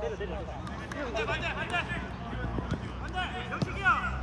내려 내려. 앉아 앉아 앉아. 앉아 영식이야.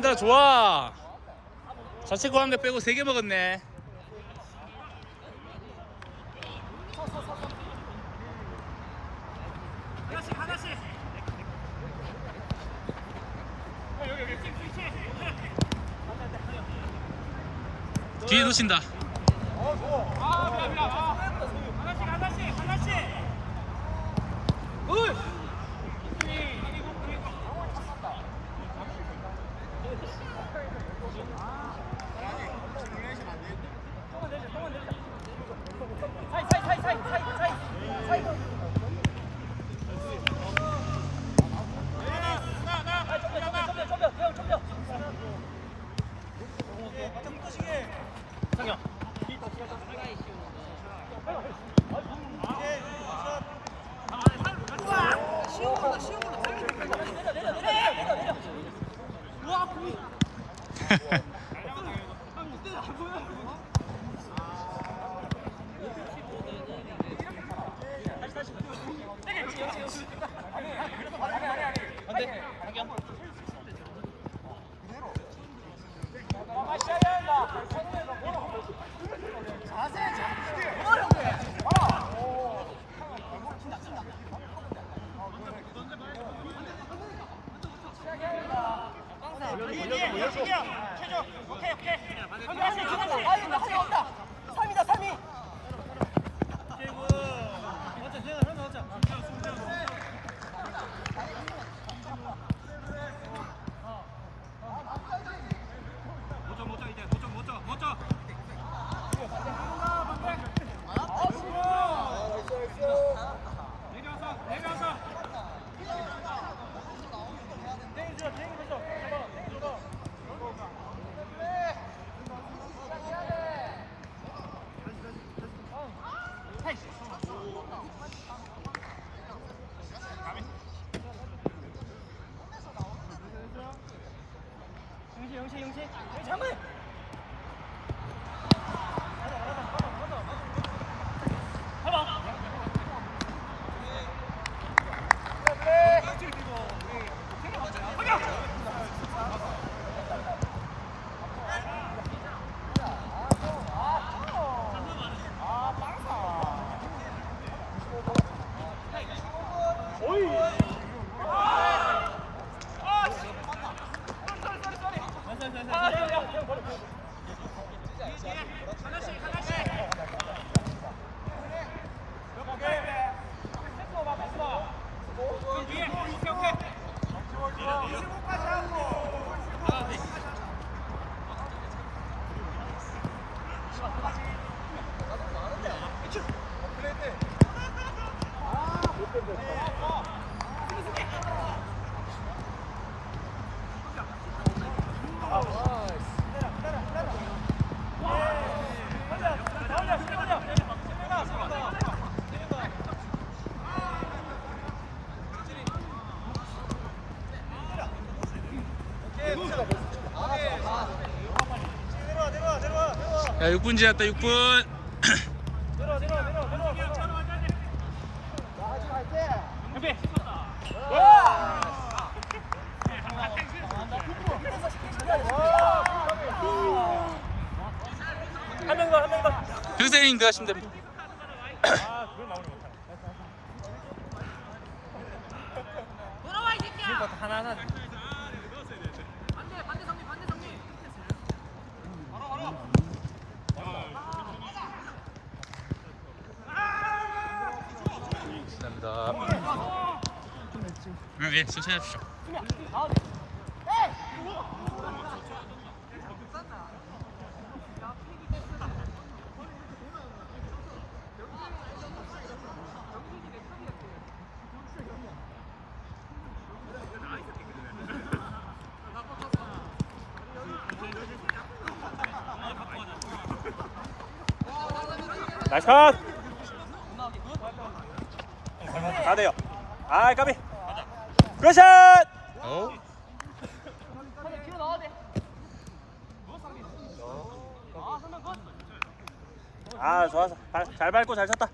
잘한다 좋아. 자체코 한 개 빼고 세 개 먹었네. 뒤에 놓친다 야 6분 지났다 6분 평생님 들어가시면 됩니다. 하나하나 반대 반대 성리 반대 성리. 감사합니다 응, 예, 천천히 하십시오. 나이스 컷! 다. 돼요. 아이 까비 굿샷! 어? 아 좋았어 발, 잘 밟고 잘 쳤다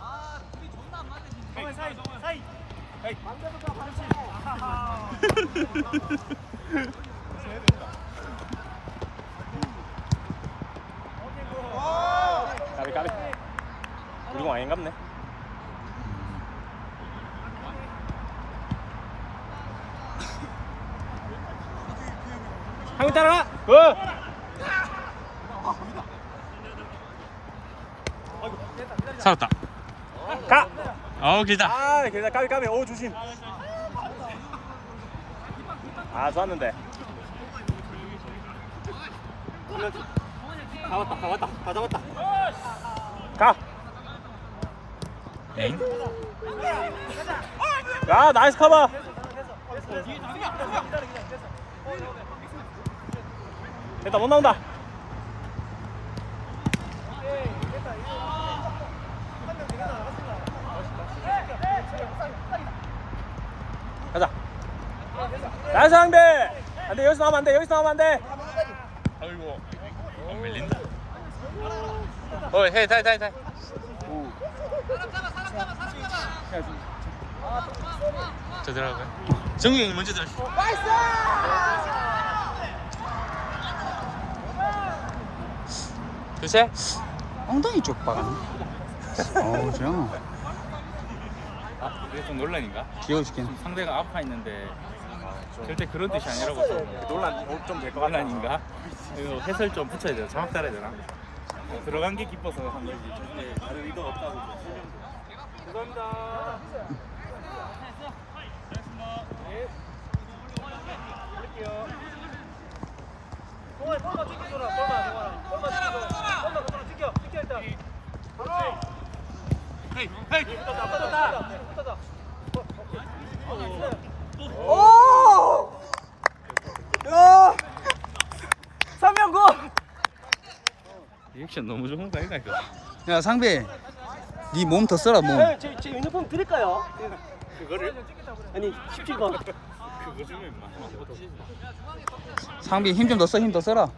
아 둘이 존나 까비 까비 우리 공 아닌갑네 한명 따라가 굿 살았다. 가! 어우 길다. 아, 길다. 까비 까비. 오, 조심. 아, 좋았는데. 다 왔다. 다 왔다. 다 잡았다. 가. 엥? 야, 나이스 커버. 됐다. 못 나온다. 가자. 나이스 상대. 안 돼. 여기서 나오면 안 돼. 여기서 나오면 안 돼. 아이고. 어, 밀린다. 어, 해, 다, 다, 다. 저 들어가고요. 정국이 형이 먼저 들어. 글쎄. 엉덩이 쪽 박았네. 어우, 저 아, 이게 좀 논란인가? 귀여워 죽겠네. 상대가 아파 있는데 절대 그런 뜻이 아니라고 좀 논란 좀 될 것 같아. 논란인가? 이거 해설 좀 붙여야 되나? 자막 달아야 되나? 어, 들어간 게 기뻐서 한 거지. 절대 다른 의도가 없다고 좀 설명 좀. 죄송합니다. 리 액션 너무 좋은 거 아이가 이거? 야, 상배. 네 몸 더 써라, 몸. 제, 제 유니폼 드릴까요? 그거를? 아니 17번 그거 좀 임마. 상배 힘좀 더 써, 힘 더 써라.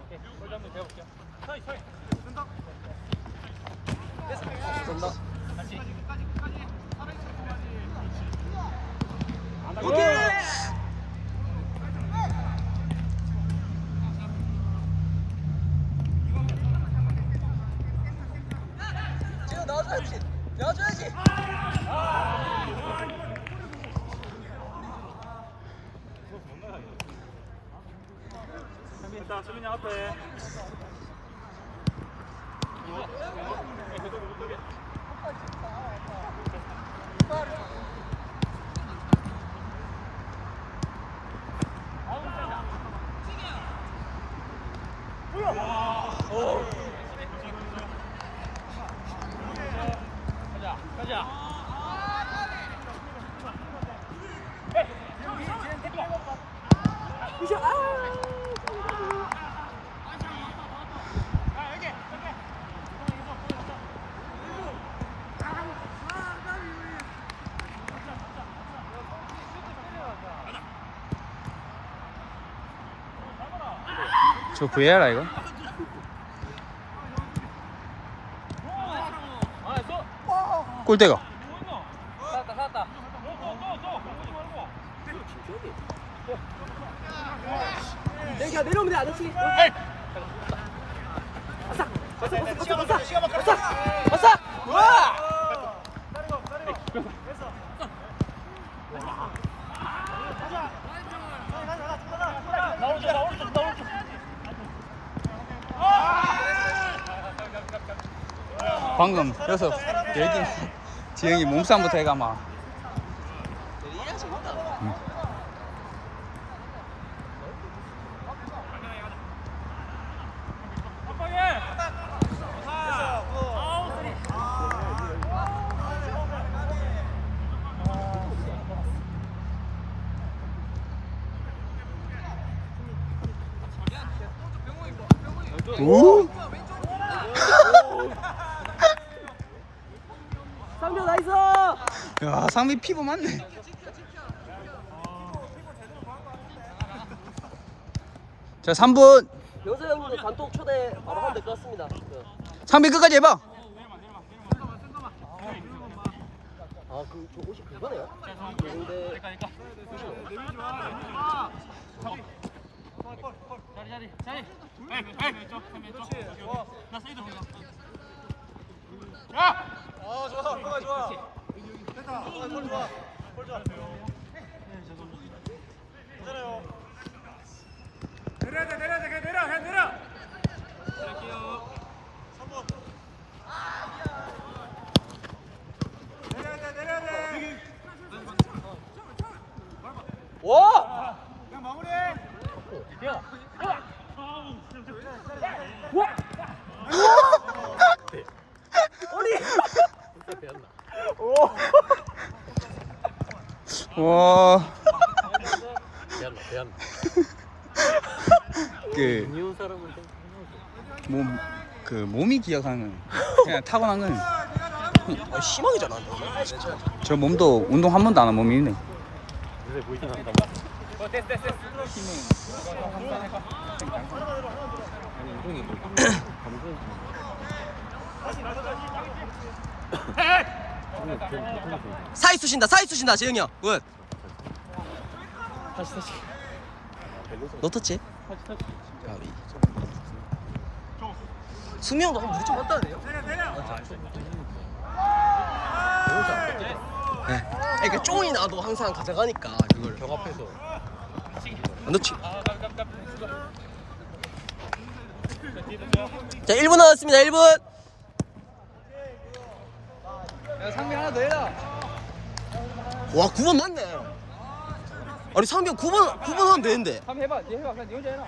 지금 넣어줘야지 넣어줘야지 일단 수민이 앞에. 저 VR아, 이거? 골대가. 내가 내려오면 돼 아저씨. 아싸. 아싸 아싸 아싸 아싸. 아싸. 와 방금 여기서 얘기 지영이 몸싸움부터 해가 막. 오? 상비 피부 맞네. 자, 3분. 여자 형님도 단톡 초대 바로 하면 될것 같습니다 그. 상비 끝까지 해봐. 아, 그, 그 옷이 그거네요? 근데 자리 자리 자리 나 사이드 보자 어 좋아 좋아 좋아 됐다. 어, 볼 좋아. 볼 좋아. 괜찮아요. 내려야 돼 내려야 돼. 그냥 내려 그냥 내려. 갈게요 3번 내려야 돼 내려야 돼. 와! 그냥 마무리해 와. 그, 이혼 사람은 몸, 그 몸이 기억하는 그냥 타고난 건. 아, 심하게 잘한다. 저 몸도 운동 한 번도 안 한 몸이네. 사이 쑤신다, 사이 쑤신다, 재영이 형. 굿. 다시 다시 너 터치? 다시 다시 가위. 수미 형도 한번 무좀 맞다네요. 네. 그러니까 쫑이 나도 항상 가져가니까 그걸 경합해서. 넣지. 자, 1분 남았습니다. 1분. 상민 하나 더 해라. 와, 9번 맞네. 아니, 상비 형 9번 9번 하면 되는데. 한번 해봐. 네 해봐. 그냥 네 혼자 해라.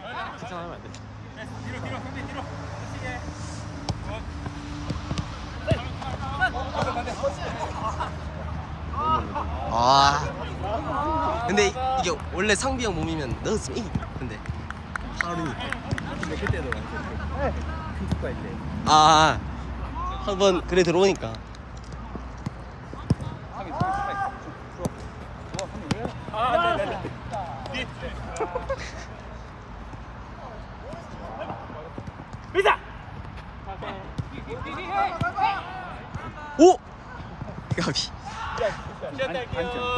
아. 근데 이게 원래 상비 형 몸이면 넣었으면 이기. 근데 하루니까. 근데 그때도 완전 핑크가 때 아. 한 번 그래 들어오니까. 아, 네, 네, 네. 미사! 오! 가비. 안, 안,